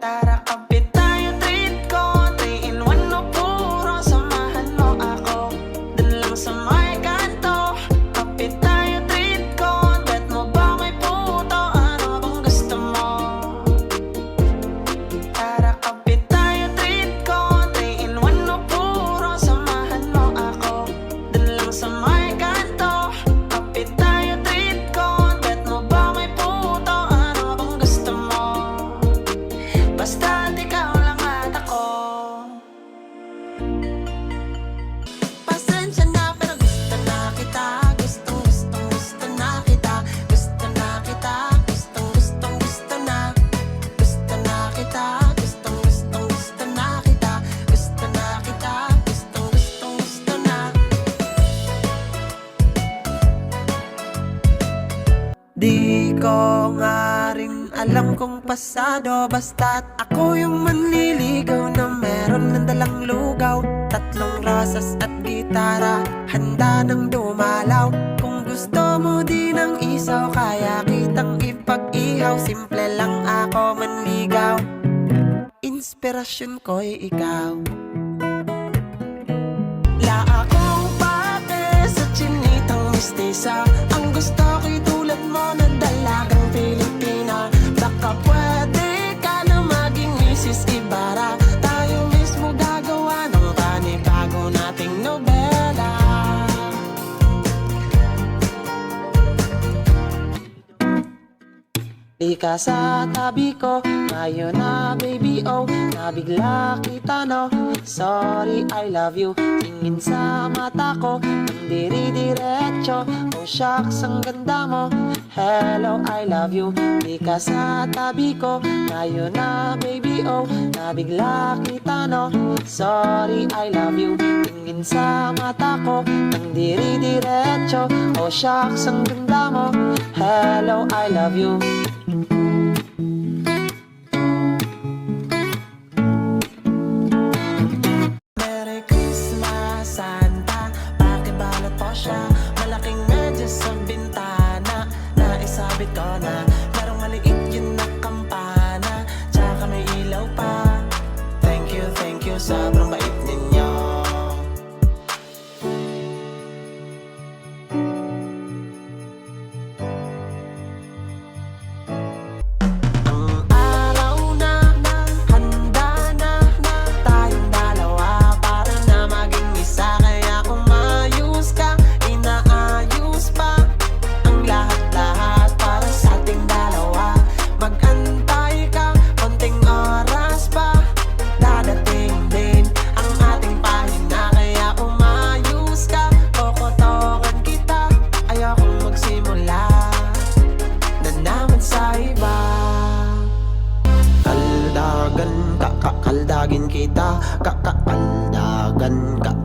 that Di ko nga rin alam kung pasado Basta't ako yung manliligaw na meron ng dalang lugaw Tatlong rosas at gitara Handa nang dumalaw. Kung gusto mo din ng isaw Kaya kitang ipag-ihaw Simple lang ako manligaw. Inspirasyon ko'y ikaw. La akong pate sa chinitang mistisa Ang Di ka sa tabi ko. Ngayon na baby oh Nabigla kita no? Sorry I love you. Tingin sa mata ko Ang diri-diretso Oh shucks ang ganda mo. Hello I love you. Di ka sa tabi ko. Ngayon na baby oh Nabigla kita no? Sorry I love you. Tingin sa mata ko Ang diri-diretso Oh shucks ang ganda mo. Hello I love you Christmas, Santa Pakibalot po siya? Malaking medyas sa bintana. Naisabit ko na kakakaldagin kita